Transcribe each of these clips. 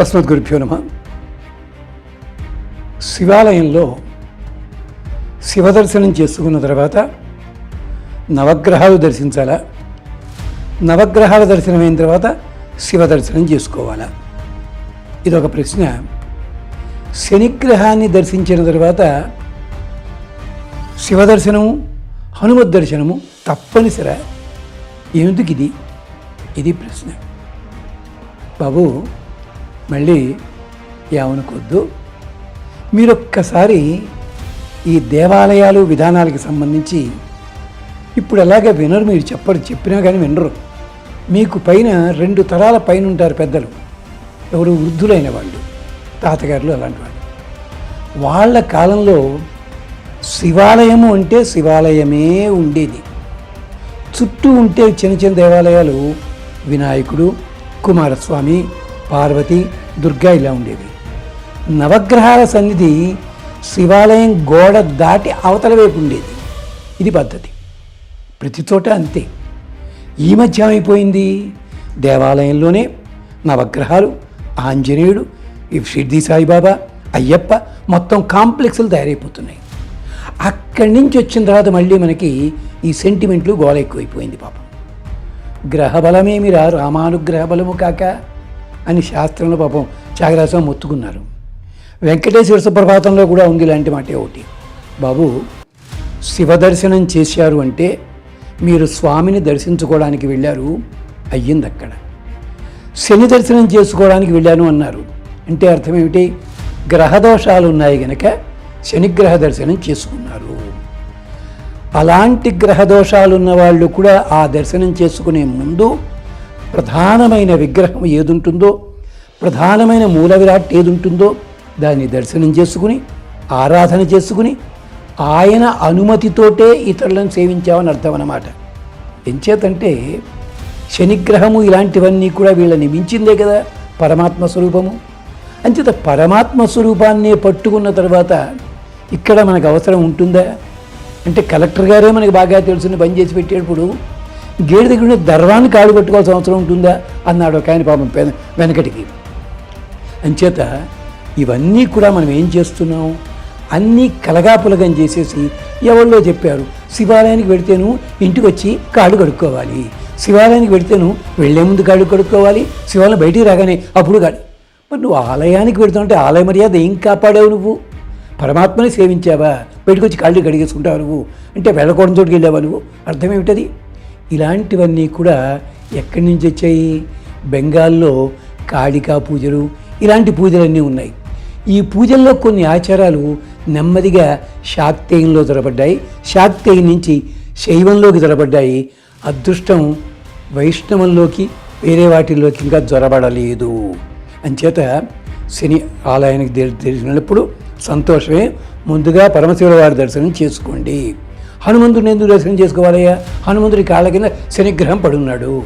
అస్మద్గురుభ్యో నమ శివాలయంలో శివదర్శనం చేసుకున్న తర్వాత నవగ్రహాలు దర్శించాలా? నవగ్రహాల దర్శనం అయిన తర్వాత శివ దర్శనం చేసుకోవాలా? ఇదొక ప్రశ్న. శనిగ్రహాన్ని దర్శించిన తర్వాత శివ దర్శనము హనుమత్ దర్శనము తప్పనిసరి? ఎందుకు ఇది ఇది ప్రశ్న. బాబు మళ్ళీ ఏమనుకోద్దు మీరు ఒక్కసారి ఈ దేవాలయాలు విధానాలకి సంబంధించి ఇప్పుడు ఎలాగే వినరు మీరు చెప్పరు చెప్పినా కానీ వినరు. మీకు పైన రెండు తరాల పైన ఉంటారు పెద్దలు. ఎవరు వృద్ధులైన వాళ్ళు తాతగారులు అలాంటి వాళ్ళు. వాళ్ళ కాలంలో శివాలయము అంటే శివాలయమే ఉండేది. చుట్టూ ఉంటే చిన్న చిన్న దేవాలయాలు వినాయకుడు కుమారస్వామి పార్వతి దుర్గా ఇలా ఉండేవి నవగ్రహాల సన్నిధి శివాలయం గోడ దాటి అవతల వైపు ఉండేది. ఇది పద్ధతి. ప్రతి చోట అంతే. ఈ మధ్య ఏమైపోయింది? దేవాలయంలోనే నవగ్రహాలు ఆంజనేయుడు షిర్ది సాయిబాబా అయ్యప్ప మొత్తం కాంప్లెక్స్లు తయారైపోతున్నాయి. అక్కడి నుంచి వచ్చిన తర్వాత మళ్ళీ మనకి ఈ సెంటిమెంట్లు గోల ఎక్కువైపోయింది పాపం. గ్రహబలమేమిరా రామానుగ్రహ బలము కాక అని శాస్త్రంలో పాపం త్యాగరాజం మొత్తుకున్నారు. వెంకటేశ్వర సుప్రభాతంలో కూడా ఉంది ఇలాంటి మాటే ఒకటి. బాబు శివదర్శనం చేశారు అంటే మీరు స్వామిని దర్శించుకోవడానికి వెళ్ళారు అయ్యింది అక్కడ. శని దర్శనం చేసుకోవడానికి వెళ్ళాను అన్నారు. అంటే అర్థం ఏమిటి? గ్రహదోషాలు ఉన్నాయి గనక శనిగ్రహ దర్శనం చేసుకున్నారు. అలాంటి గ్రహదోషాలు ఉన్న వాళ్ళు కూడా ఆ దర్శనం చేసుకునే ముందు ప్రధానమైన విగ్రహం ఏదుంటుందో ప్రధానమైన మూల విరాట్ ఏదుంటుందో దాన్ని దర్శనం చేసుకుని ఆరాధన చేసుకుని ఆయన అనుమతితోటే ఇతరులను సేవించామని అర్థం అన్నమాట ఎంచేతంటే శనిగ్రహము ఇలాంటివన్నీ కూడా వీళ్ళని మించిందే కదా పరమాత్మ స్వరూపము. అంచేత పరమాత్మ స్వరూపాన్నే పట్టుకున్న తర్వాత ఇక్కడ మనకు అవసరం ఉంటుందా? అంటే కలెక్టర్ గారే మనకి బాగా తెలుసుని పని చేసి పెట్టేటప్పుడు గేటు దగ్గర ఉండే దర్వాన్ని కాళ్ళు పెట్టుకోవాల్సిన అవసరం ఉంటుందా? అన్నాడు ఒక ఆయన పాపం వెనకటికి. అంచేత ఇవన్నీ కూడా మనం ఏం చేస్తున్నాం? అన్నీ కలగాపులగం చేసేసి ఎవరిలో చెప్పారు శివాలయానికి వెడితేను ఇంటికి వచ్చి కాళ్ళు కడుక్కోవాలి. శివాలయానికి వెడితేను వెళ్ళే ముందు కాళ్ళు కడుక్కోవాలి. శివాలయం బయటికి రాగానే అప్పుడు కాడు మరి నువ్వు ఆలయానికి వెడుతుంటే ఆలయ మర్యాద ఏం కాపాడావు నువ్వు? పరమాత్మని సేవించావా? బయటకు వచ్చి కాళ్ళు కడిగేసుకుంటావు నువ్వు? అంటే వెళ్ళకూడని చోటుకి వెళ్ళావా నువ్వు? అర్థం ఏమిటది? ఇలాంటివన్నీ కూడా ఎక్కడి నుంచి వచ్చాయి? బెంగాల్లో కాళికా పూజలు ఇలాంటి పూజలన్నీ ఉన్నాయి. ఈ పూజల్లో కొన్ని ఆచారాలు నెమ్మదిగా శాక్తేయంలో జొరబడ్డాయి శాక్తేయం నుంచి శైవంలోకి జొరబడ్డాయి అదృష్టం వైష్ణవంలోకి వేరే వాటిల్లోకి ఇంకా జొరబడలేదు. అంచేత శని ఆలయానికి తెలిసినప్పుడు సంతోషమే. ముందుగా పరమశివుల వారి దర్శనం చేసుకోండి. హనుమంతుడిని ఎందుకు దర్శనం చేసుకోవాలయ్యా? హనుమంతుడి కాళ్ళ కింద శనిగ్రహం పడున్నాడు.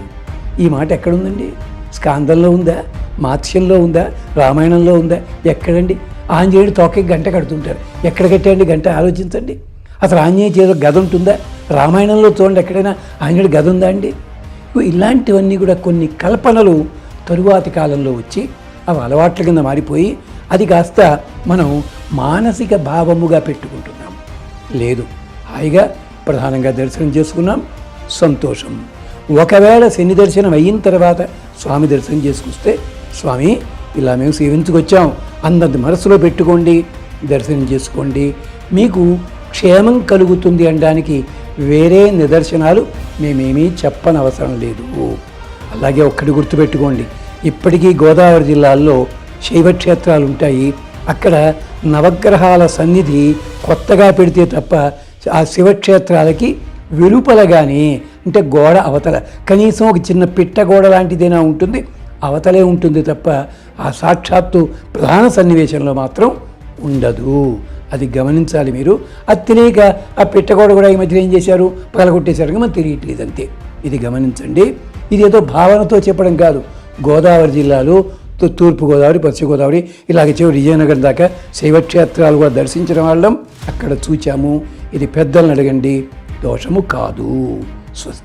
ఈ మాట ఎక్కడుందండి? స్కాందంలో ఉందా? మాత్స్యంలో ఉందా? రామాయణంలో ఉందా? ఎక్కడండి? ఆంజనేయుడు తోకకి గంట కడుతుంటారు. ఎక్కడ కట్టాయండి గంట? ఆలోచించండి. అసలు ఆంజనేయ చేతిలో గద ఉంటుందా? రామాయణంలో చూడండి ఎక్కడైనా ఆంజనేయుడు గద ఉందా అండి? ఇలాంటివన్నీ కూడా కొన్ని కల్పనలు తరువాతి కాలంలో వచ్చి అవి అలవాట్ల కింద మారిపోయి అది కాస్త మనం మానసిక భావముగా పెట్టుకుంటున్నాం. లేదు. హాయిగా ప్రధానంగా దర్శనం చేసుకున్నాం. సంతోషం. ఒకవేళ శని దర్శనం అయిన తర్వాత స్వామి దర్శనం చేసుకొస్తే స్వామి ఇలా మేము సేవించుకొచ్చాం. అన్నది మనసులో పెట్టుకోండి దర్శనం చేసుకోండి. మీకు క్షేమం కలుగుతుంది అనడానికి వేరే నిదర్శనాలు మేమేమీ చెప్పనవసరం లేదు. అలాగే ఒక్కటి గుర్తుపెట్టుకోండి. ఇప్పటికీ గోదావరి జిల్లాల్లో శైవక్షేత్రాలు ఉంటాయి అక్కడ నవగ్రహాల సన్నిధి కొత్తగా పెడితే తప్ప ఆ శివక్షేత్రాలకి వెలుపల కానీ అంటే గోడ అవతల కనీసం ఒక చిన్న పిట్ట గోడ లాంటిదైనా ఉంటుంది అవతలే ఉంటుంది తప్ప ఆ సాక్షాత్తు ప్రధాన సన్నివేశంలో మాత్రం ఉండదు. అది గమనించాలి మీరు. అది తెలియక ఆ పెట్టగోడ కూడా ఈ మధ్యన ఏం చేశారు? పగలగొట్టేశారు మనం తెలియట్లేదు అంతే ఇది గమనించండి. ఇది ఏదో భావనతో చెప్పడం కాదు. గోదావరి జిల్లాలో తూ- తూర్పు గోదావరి పశ్చిమ గోదావరి ఇలాగ చివరి విజయనగరం దాకా శైవక్షేత్రాలు కూడా దర్శించిన వాళ్ళం అక్కడ చూచాము. ఇది పెద్దలను అడగండి. దోషము కాదు. స్వస్తి